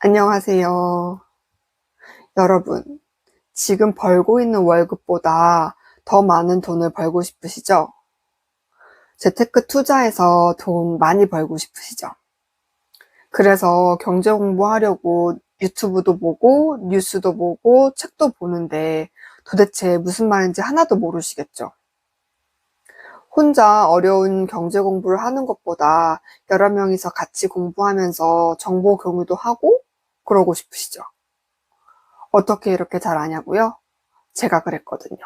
안녕하세요. 여러분, 지금 벌고 있는 월급보다 더 많은 돈을 벌고 싶으시죠? 재테크 투자해서 돈 많이 벌고 싶으시죠? 그래서 경제 공부하려고 유튜브도 보고 뉴스도 보고 책도 보는데 도대체 무슨 말인지 하나도 모르시겠죠? 혼자 어려운 경제 공부를 하는 것보다 여러 명이서 같이 공부하면서 정보 공유도 하고 그러고 싶으시죠? 어떻게 이렇게 잘 아냐고요? 제가 그랬거든요.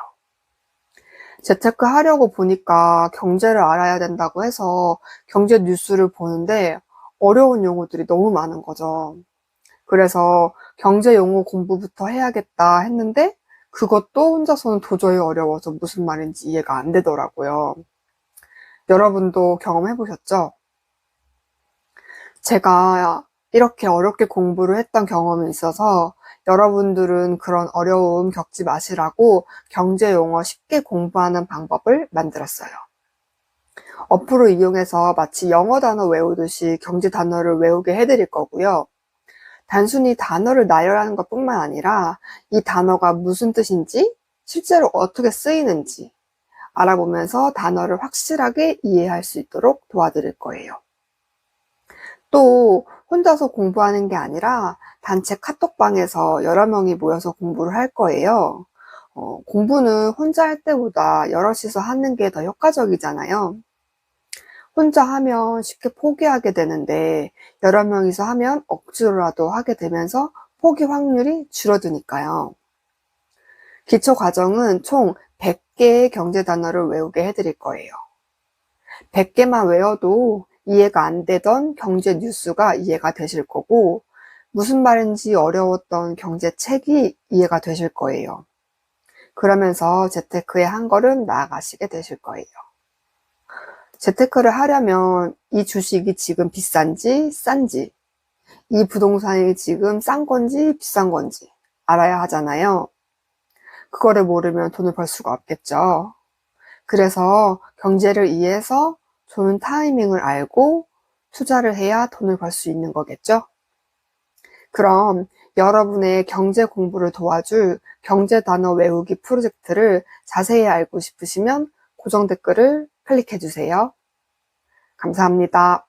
재테크 하려고 보니까 경제를 알아야 된다고 해서 경제 뉴스를 보는데 어려운 용어들이 너무 많은 거죠. 그래서 경제 용어 공부부터 해야겠다 했는데 그것도 혼자서는 도저히 어려워서 무슨 말인지 이해가 안 되더라고요. 여러분도 경험해 보셨죠? 제가 이렇게 어렵게 공부를 했던 경험이 있어서 여러분들은 그런 어려움 겪지 마시라고 경제 용어 쉽게 공부하는 방법을 만들었어요. 어플을 이용해서 마치 영어 단어 외우듯이 경제 단어를 외우게 해드릴 거고요. 단순히 단어를 나열하는 것 뿐만 아니라 이 단어가 무슨 뜻인지, 실제로 어떻게 쓰이는지 알아보면서 단어를 확실하게 이해할 수 있도록 도와드릴 거예요. 또 혼자서 공부하는 게 아니라 단체 카톡방에서 여러 명이 모여서 공부를 할 거예요. 어, 공부는 혼자 할 때보다 여럿이서 하는 게 더 효과적이잖아요. 혼자 하면 쉽게 포기하게 되는데 여러 명이서 하면 억지로라도 하게 되면서 포기 확률이 줄어드니까요. 기초 과정은 총 100개의 경제 단어를 외우게 해드릴 거예요. 100개만 외워도 이해가 안 되던 경제 뉴스가 이해가 되실 거고, 무슨 말인지 어려웠던 경제 책이 이해가 되실 거예요. 그러면서 재테크에 한 걸음 나아가시게 되실 거예요. 재테크를 하려면 이 주식이 지금 비싼지 싼지, 이 부동산이 지금 싼 건지 비싼 건지 알아야 하잖아요. 그거를 모르면 돈을 벌 수가 없겠죠. 그래서 경제를 이해해서 좋은 타이밍을 알고 투자를 해야 돈을 벌 수 있는 거겠죠? 그럼 여러분의 경제 공부를 도와줄 경제 단어 외우기 프로젝트를 자세히 알고 싶으시면 고정 댓글을 클릭해 주세요. 감사합니다.